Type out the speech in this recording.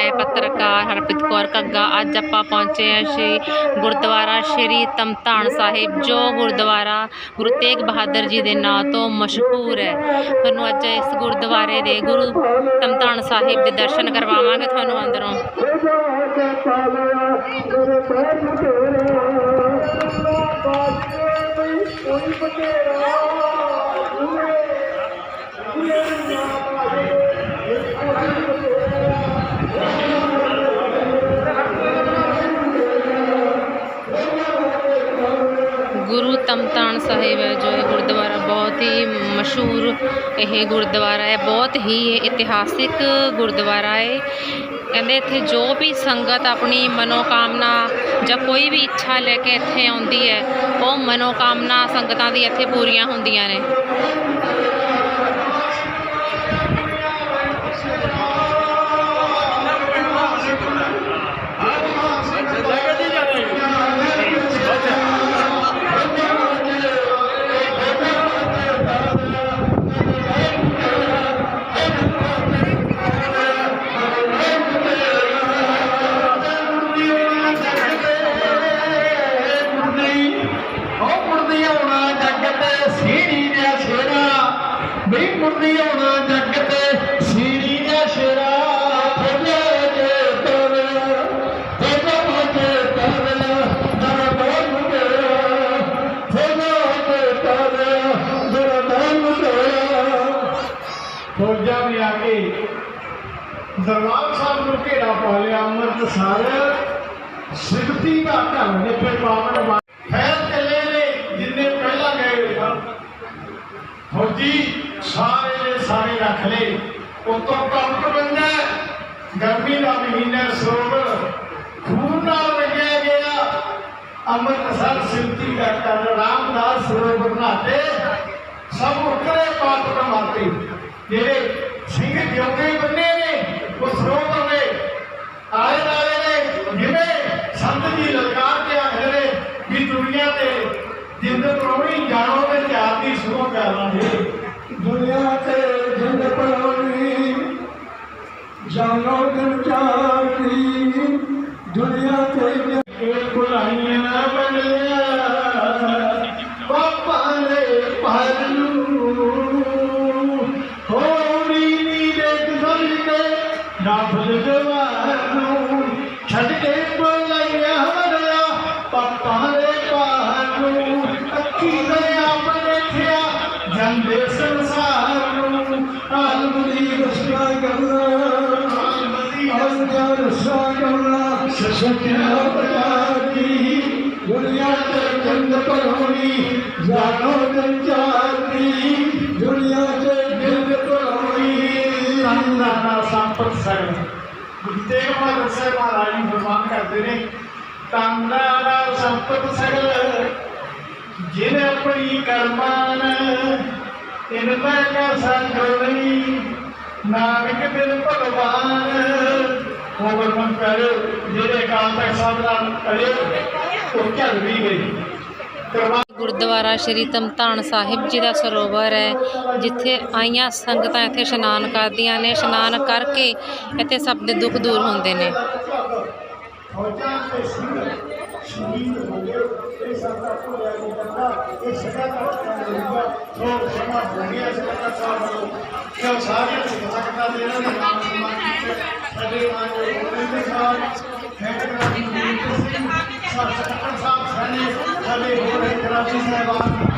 ਮੈਂ ਪੱਤਰਕਾਰ ਹਰਪ੍ਰੀਤ ਕੌਰ ਕੱਗਾ ਅੱਜ ਆਪਾਂ ਪਹੁੰਚੇ ਹਾਂ ਸ਼੍ਰੀ ਗੁਰਦੁਆਰਾ ਸ਼੍ਰੀ ਤਮਤਾਨ ਸਾਹਿਬ, ਜੋ ਗੁਰਦੁਆਰਾ ਗੁਰੂ ਤੇਗ ਬਹਾਦਰ ਜੀ ਦੇ ਨਾਂ ਤੋਂ ਮਸ਼ਹੂਰ ਹੈ। ਤੁਹਾਨੂੰ ਅੱਜ ਇਸ ਗੁਰਦੁਆਰੇ ਦੇ ਗੁਰੂ ਤਮਤਾਨ ਸਾਹਿਬ ਦੇ ਦਰਸ਼ਨ ਕਰਵਾਵਾਂਗੇ ਤੁਹਾਨੂੰ ਅੰਦਰੋਂ। ਸਾਹਿਬ ਹੈ, ਜੋ ਇਹ ਗੁਰਦੁਆਰਾ ਬਹੁਤ ਹੀ ਮਸ਼ਹੂਰ ਇਹ ਗੁਰਦੁਆਰਾ ਹੈ, ਬਹੁਤ ਹੀ ਇਹ ਇਤਿਹਾਸਿਕ ਗੁਰਦੁਆਰਾ ਹੈ। ਕਹਿੰਦੇ ਇੱਥੇ ਜੋ ਵੀ ਸੰਗਤ ਆਪਣੀ ਮਨੋਕਾਮਨਾ ਜਾਂ ਕੋਈ ਵੀ ਇੱਛਾ ਲੈ ਕੇ ਇੱਥੇ ਆਉਂਦੀ ਹੈ, ਉਹ ਮਨੋਕਾਮਨਾ ਸੰਗਤਾਂ ਦੀ ਇੱਥੇ ਪੂਰੀਆਂ ਹੁੰਦੀਆਂ ਨੇ। ਜੱਗ ਤੇ ਸੀੜੀ ਦੇ ਸ਼ੇਰਾ ਵੀ ਮੁਰਦੀ ਆਉਣਾ ਜੱਗ ਤੇ ਸੀੜੀ ਦੇ ਸ਼ੇਰਾ ਫੋਲੇ ਜੇ ਤਰ ਫੋਲੇ ਜੇ ਤਰ ਦਰ ਬੋਲ ਮੁੰਡਿਆ ਫੋਲੇ ਜੇ ਤਰ ਦਰ ਬੋਲ ਫੌਜੀ ਸਾਰੇ ਦੇ ਸਾਰੇ ਰੱਖ ਲਏ ਉਤੋਂ ਕੰਪ ਬੰਦਾ ਗਰਮੀ ਦਾ ਮਹੀਨਾ ਸਰੋਵਰ ਖੂਨ ਨਾਲ ਰੰਗਿਆ ਗਿਆ। ਅੰਮ੍ਰਿਤਸਰ ਸਿੱਧੀ ਦਾ ਘਰ ਰਾਮਦਾਸ ਸਰੋਵਰ ਨਹਾਤੇ ਸਭ ਉਤਰੇ ਪਾਤ ਕਮਾਤੇ ਜਿਹੜੇ ਸਿੰਘ ਜਿਉਂਦੇ ਬੰਨੇ ਦੁਨੀਆ ਤੇ ਚੰਦ ਪਰੋਣੀ ਜਾਣੋ ਜੰਚਾਤੀ ਦੁਨੀਆ ਸੰਪਤ ਗੁਰੂ ਤੇਗ ਬਹਾਦਰ ਸਾਹਿਬ ਮਹਾਰਾਜ ਜੀ ਫਰਮਾਨ ਕਰਦੇ ਨੇ ਤੰਦਾਨਾ ਸੰਪਤ ਸਗਲ ਜਿਨ ਆਪਣੀ ਕਰਮਾਨ ਇਨ ਮੈਂ ਕਾ ਸੰਗ ਨਹੀਂ ਨਾਨਕ ਬਿਨ ਭਗਵਾਨ। ਹੋਵਰ ਮਨ ਕਰਿਓ ਜਿਹੜੇ ਕਾਲ ਤੱਕ ਸਾਧਨਾ ਕਰਿਓ ਉਹ ਚੱਲ ਵੀ ਗਈ ਕਰਵਾ ਗੁਰਦੁਆਰਾ ਸ਼੍ਰੀ ਤਮਤਾਨ ਸਾਹਿਬ ਜੀ ਦਾ ਸਰੋਵਰ ਹੈ, ਜਿੱਥੇ ਆਈਆਂ ਸੰਗਤਾਂ ਇੱਥੇ ਇਸ਼ਨਾਨ ਕਰਦੀਆਂ ਨੇ, ਇਸ਼ਨਾਨ ਕਰਕੇ ਇੱਥੇ ਸਭ ਦੇ ਦੁੱਖ ਦੂਰ ਹੁੰਦੇ ਨੇ। ਫੌਜਾਂ ਨੂੰ ਕਿ ਸਾਰੀਆਂ ਦੇ ਇਹਨਾਂ ਦੇ ਨਾਮ ਸਨਮਾਨ ਸਾਡੇ ਮਾਂ ਜੋ ਗੋਬਿੰਦ ਸਾਹਿਬ ਹੈਦਰਾਬਾਦ ਸਿੰਘ ਸਾਹਿਬ ਸਕੱਤਰ ਸਾਡੇ ਹੋਰ ਕਰਾਚੀ ਸਾਹਿਬਾਨ